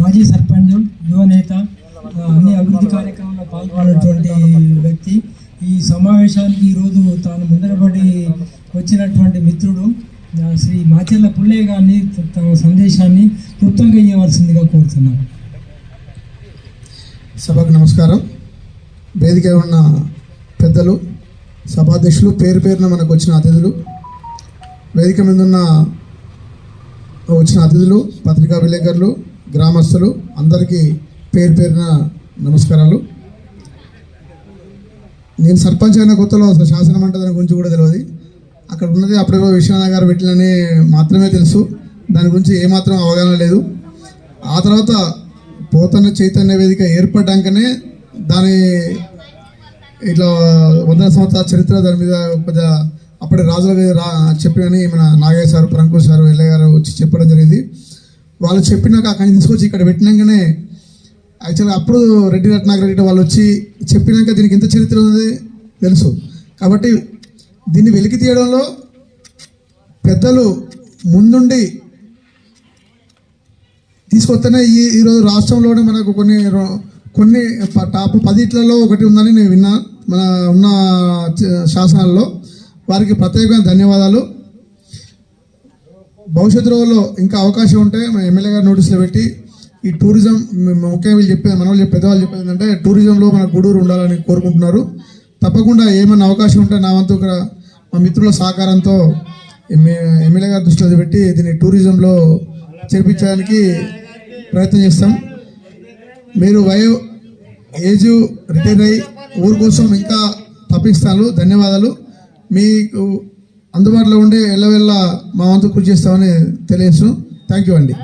మాజీ సర్పంచ్ యువ నేత అన్ని అభివృద్ధి కార్యక్రమంలో పాల్గొన్నటువంటి వ్యక్తి. ఈ సమావేశానికి ఈరోజు తాను ముందరపడి వచ్చినటువంటి మిత్రుడు శ్రీ మాచెల్ల పుల్లయ్య గారిని తమ సందేశాన్ని క్లుప్తంగా ఇవ్వవలసిందిగా కోరుతున్నాను. సభకు నమస్కారం. వేదిక ఉన్న పెద్దలు సభాధ్యక్షులు పేరు పేరున మనకు వచ్చిన అతిథులు వేదిక మీద ఉన్న వచ్చిన అతిథులు పత్రికా విలేకరులు గ్రామస్తులు అందరికీ పేరు పేరున నమస్కారాలు. నేను సర్పంచ్ అయిన కొత్తలో అసలు శాసన మండలి గురించి కూడా తెలియదు అక్కడ ఉన్నది అప్పుడేవో విశ్వనాథ్ గారు పెట్టినని మాత్రమే తెలుసు. దాని గురించి ఏమాత్రం అవగాహన లేదు. ఆ తర్వాత పోతన్న చైతన్య వేదిక ఏర్పడ్డాకనే దాని ఇట్లా వందల సంవత్సరాల చరిత్ర దాని మీద కొద్దిగా అప్పటి రాజుల మీద రా చెప్పినని మన నాగయ్య సార్ ప్రంకు సార్ ఎల్లయ్య గారు వచ్చి చెప్పడం జరిగింది. వాళ్ళు చెప్పినాక అక్కడిని తీసుకొచ్చి ఇక్కడ పెట్టినాకనే యాక్చువల్గా అప్పుడు రెడ్డి రత్నాకర్ రెడ్డి వాళ్ళు వచ్చి చెప్పినాక దీనికి ఎంత చరిత్ర ఉంది తెలుసు. కాబట్టి దీన్ని వెలికి తీయడంలో పెద్దలు ముందుండి తీసుకొస్తేనే ఈ ఈరోజు రాష్ట్రంలోనే మనకు కొన్ని కొన్ని ప- టాప్ పదిట్లలో ఒకటి ఉందని నేను విన్నా. మన ఉన్న శాసనాల్లో వారికి ప్రత్యేకమైన ధన్యవాదాలు. భవిష్యత్తు రోజుల్లో ఇంకా అవకాశం ఉంటే మన ఎమ్మెల్యే గారు నోటీసులు పెట్టి ఈ టూరిజం ముఖ్యంగా వీళ్ళు చెప్పేది మన వాళ్ళు చెప్పే పెద్దవాళ్ళు చెప్పేది ఏంటంటే టూరిజంలో మన గూడూరు ఉండాలని కోరుకుంటున్నారు. తప్పకుండా ఏమైనా అవకాశం ఉంటే నా వంతు ఇక్కడ మా మిత్రుల సహకారంతో ఎమ్మె- ఎమ్మెల్యే గారి దృష్టిలో పెట్టి దీన్ని టూరిజంలో చేర్పించడానికి ప్రయత్నం చేస్తాం. మీరు వయో ఏజ్ రిటైర్ అయ్యి ఊరు కోసం ఇంకా తప్పిస్తాను ధన్యవాదాలు. మీకు అందుబాటులో ఉండే ఎల్లవెల్లా మా వంతు కృషి చేస్తామని తెలియజేస్తున్నాం. థ్యాంక్ యూ అండి.